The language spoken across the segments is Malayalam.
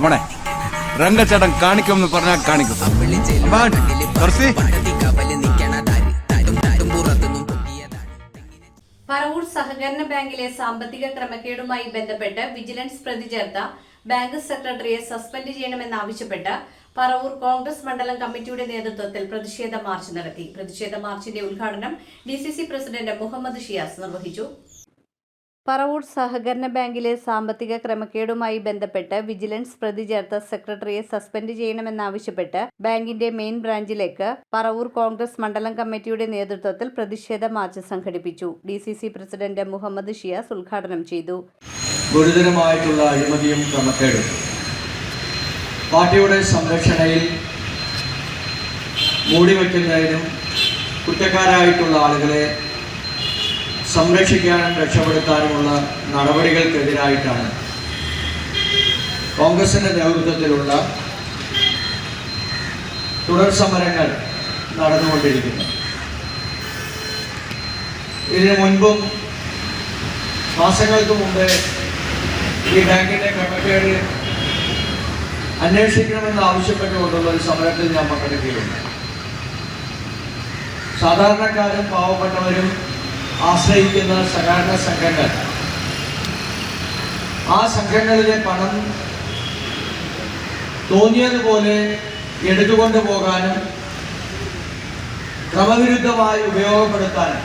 മോനെ രംഗച്ചേട്ടൻ കാണിക്കുമെന്ന് പറഞ്ഞാൽ കാണിക്കും. പറവൂർ സഹകരണ ബാങ്കിലെ സാമ്പത്തിക ക്രമക്കേടുമായി ബന്ധപ്പെട്ട് വിജിലൻസ് പ്രതി ചേർത്ത ബാങ്ക് സെക്രട്ടറിയെ സസ്പെൻഡ് ചെയ്യണമെന്നാവശ്യപ്പെട്ട് പറവൂർ കോൺഗ്രസ് മണ്ഡലം കമ്മിറ്റിയുടെ നേതൃത്വത്തിൽ പ്രതിഷേധ മാർച്ച് നടത്തി. പ്രതിഷേധ മാർച്ചിന്റെ ഉദ്ഘാടനം ഡി പ്രസിഡന്റ് മുഹമ്മദ് ഷിയാസ് നിർവഹിച്ചു. പറവൂർ സഹകരണ ബാങ്കിലെ സാമ്പത്തിക ക്രമക്കേടുമായി ബന്ധപ്പെട്ട് വിജിലൻസ് പ്രതി ചേർത്ത സെക്രട്ടറിയെ സസ്പെൻഡ് ചെയ്യണമെന്നാവശ്യപ്പെട്ട് ബാങ്കിന്റെ മെയിൻ ബ്രാഞ്ചിലേക്ക് പറവൂർ കോൺഗ്രസ് മണ്ഡലം കമ്മിറ്റിയുടെ നേതൃത്വത്തിൽ പ്രതിഷേധ മാർച്ച് സംഘടിപ്പിച്ചു. D C C president Muhammad Shiyas ഉദ്ഘാടനം ചെയ്തു. ഗുരുതരമായിട്ടുള്ള അഴിമതിയും ക്രമക്കേടും. പാർട്ടിയുടെ സംരക്ഷണയിൽ മൂടിവെക്കുന്നതിനും കുറ്റക്കാരായിട്ടുള്ള ആളുകളെ സംരക്ഷിക്കാനും രക്ഷപ്പെടുത്താനുമുള്ള നടപടികൾക്കെതിരായിട്ടാണ് കോൺഗ്രസിന്റെ നേതൃത്വത്തിലുള്ള തുടർ സമരങ്ങൾ നടന്നുകൊണ്ടിരിക്കുന്നത്. ഇതിനു മുൻപും മാസങ്ങൾക്ക് മുമ്പേ ഈ ബാങ്കിന്റെ ക്രമക്കേട് അന്വേഷിക്കണമെന്ന് ആവശ്യപ്പെട്ടുകൊണ്ടുള്ള ഒരു സമരത്തിൽ ഞാൻ പങ്കെടുക്കുകയുണ്ട് സാധാരണക്കാരും പാവപ്പെട്ടവരും ആശ്രയിക്കുന്ന സഹകരണ സംഘങ്ങൾ. ആ സംഘങ്ങളിലെ പണം തോന്നിയതുപോലെ എടുത്തുകൊണ്ടു പോകാനും ക്രമവിരുദ്ധമായി ഉപയോഗപ്പെടുത്താനും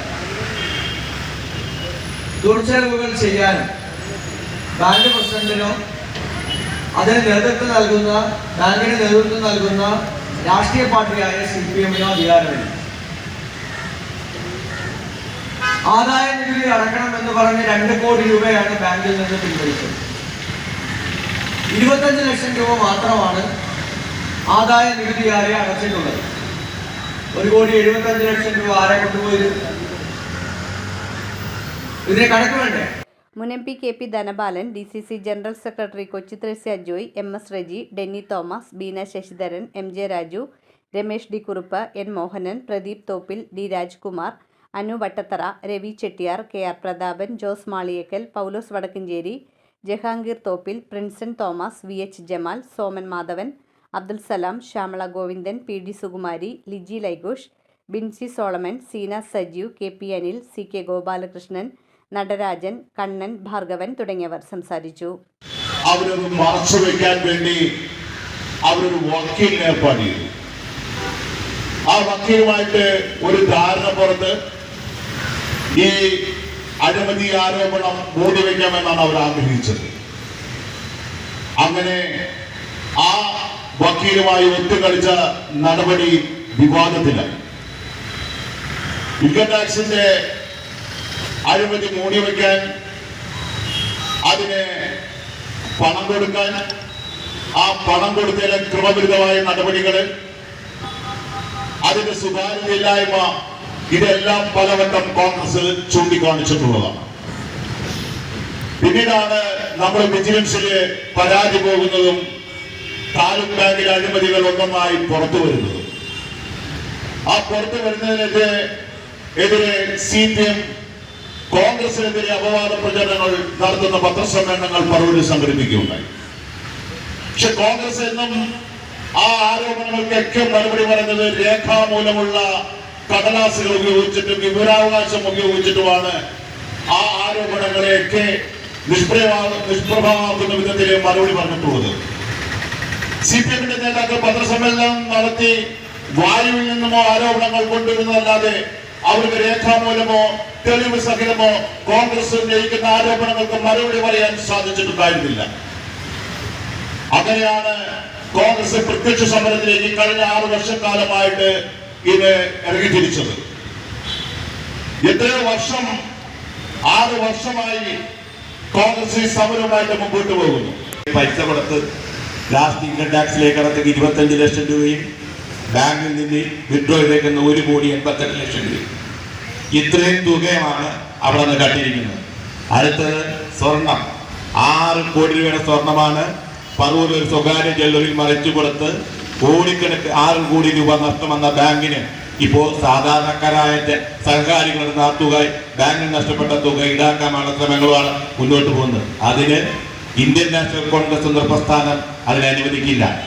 ദുർച്ചെലവുകൾ ചെയ്യാനും ബാങ്ക് പ്രസിഡന്റിനോ അതിന് നേതൃത്വം നൽകുന്ന ബാങ്കിന് നേതൃത്വം നൽകുന്ന രാഷ്ട്രീയ പാർട്ടിയായ സി പി എമ്മിനോ അധികാരമില്ല. ആദായ നികുതി അടക്കണം എന്ന് പറഞ്ഞ് രണ്ട് കോടി രൂപയാണ് ബാങ്കിൽ നിന്ന് പിൻവലിച്ചത്. ഇരുപത്തഞ്ച് ലക്ഷം രൂപ മാത്രമാണ് ആദായ നികുതിയായി അടച്ചിട്ടുള്ളത്. ഒരു കോടി എഴുപത്തഞ്ച് ലക്ഷം രൂപ ആരെ കൊണ്ടുപോയത് ഇതിന് കണക്ക് വേണ്ടേ? മുൻ M P K P Dhanabalan D C C general secretary Kochi Thresia Joy M S Reji Denny Thomas Beena Sasidharan M J Raju Ramesh D Kurup N Mohanan Pradeep Thoppil D Rajkumar Anu Vattathara Ravi Chettiar K R Prathapan Jose Maliyekkal Paulose Vadakkanchery Jahangir Thoppil Prinson Thomas V H Jamal Soman Madhavan Abdul Salam Shyamala Govindan P D Sukumari Liji Laighosh Binsy Solomon Seena Sajeev K P Anil C K Gopalakrishnan Natarajan Kannan Bhargavan തുടങ്ങിയവർ സംസാരിച്ചു. അവരൊന്നും വെക്കാൻ വേണ്ടി ആ വക്കീലുമായിട്ട് ഒരു ധാരണ പുറത്ത് ഈ അഴിമതി ആരോപണം മൂടി വയ്ക്കാമെന്നാണ് അവർ ആഗ്രഹിച്ചത്. അങ്ങനെ ആ വക്കീലുമായി ഒത്തുകളിച്ച നടപടി വിവാദത്തിലായി. ഇൻകം ടാക്സിന്റെ അഴിമതി മൂടി വയ്ക്കാൻ അതിന് പണം കൊടുക്കാൻ ആ പണം കൊടുത്തതിലെ ക്രമവിരുദ്ധമായ നടപടികൾ അതിന്റെ സുതാര്യതയില്ലായ്മ ഇതെല്ലാം പലവട്ടം കോൺഗ്രസ് ചൂണ്ടിക്കാണിച്ചിട്ടുള്ളതാണ്. പിന്നീടാണ് നമ്മൾ വിജിലൻസിൽ പരാതി പോകുന്നതും താലൂക്ക് ബാങ്കിലെ അഴിമതികൾ ഒന്നൊന്നായി പുറത്തു വരുന്നതും. ആ പുറത്തു വരുന്നതിനെതിരെ എതിരെ സി പി എം കോൺഗ്രസിനെതിരെ അപവാദ പ്രചരണങ്ങൾ നടത്തുന്ന പത്രസമ്മേളനങ്ങൾ പറവൂരിൽ സംഘടിപ്പിക്കുകയുണ്ടായി. പക്ഷെ കോൺഗ്രസ് എന്നും ആ ആരോപണങ്ങൾക്കൊക്കെ മറുപടി പറഞ്ഞത് രേഖാമൂലമുള്ള കടലാസുകൾ ഉപയോഗിച്ചിട്ടും വിവരാവകാശം ഉപയോഗിച്ചിട്ടുമാണ് ആ ആരോപണങ്ങളെയൊക്കെ നിഷ്പ്രഭാ നിഷ്പ്രഭമാക്കുന്ന വിധത്തിൽ മറുപടി പറഞ്ഞിട്ടുള്ളത്. സി പി എമ്മിന്റെ നേതാക്കൾ പത്രസമ്മേളനം നടത്തി വായുവിൽ നിന്നുമോ ആരോപണങ്ങൾ കൊണ്ടുവരുന്നതല്ലാതെ അവർക്ക് രേഖാമൂലമോ തെളിവ് സഹിതമോ കോൺഗ്രസ് ഉന്നയിക്കുന്ന ആരോപണങ്ങൾക്ക് മറുപടി പറയാൻ സാധിച്ചിട്ടുണ്ടായിരുന്നില്ല. അങ്ങനെയാണ് കോൺഗ്രസ് പ്രത്യക്ഷ സമരത്തിലേക്ക് കഴിഞ്ഞ ആറ് വർഷക്കാലമായിട്ട് ഇത് ഇറങ്ങിത്തിരിച്ചത്. എത്രയോ വർഷം ആറ് വർഷമായി കോൺഗ്രസ് ഈ സമരവുമായിട്ട് മുമ്പോട്ട് പോകുന്നു. പൈസ കൊടുത്ത് ലാസ്റ്റ് ഇൻകം ടാക്സിലേക്ക് അടത്തേക്ക് ഇരുപത്തഞ്ച് ലക്ഷം രൂപയും ബാങ്കിൽ നിന്ന് വിഡ്രോ ചെയ്തേക്കുന്ന ഒരു കോടി എൺപത്തെട്ട് ലക്ഷം രൂപയും. ഇത്രയും തുകയാണ് അവിടെ നിന്ന് കട്ടിരിക്കുന്നത്. അടുത്തത് സ്വർണം. ആറ് കോടി രൂപയുടെ സ്വർണമാണ് പറവൂർ ഒരു സ്വകാര്യ ജ്വല്ലറിയിൽ മറിച്ചു കൊടുത്ത് കോടിക്കണക്ക് ആറ് കോടി രൂപ നഷ്ടം വന്ന ബാങ്കിന് ഇപ്പോൾ സാധാരണക്കാരായ സഹകാരികളുടെ തുക ബാങ്കിൽ നഷ്ടപ്പെട്ട തുക ഈടാക്കാനുള്ള ശ്രമങ്ങളുമാണ് മുന്നോട്ട് പോകുന്നത്. അതിന് ഇന്ത്യൻ നാഷണൽ കോൺഗ്രസ് എന്ന പ്രസ്ഥാനം അതിനെ അനുവദിക്കില്ല.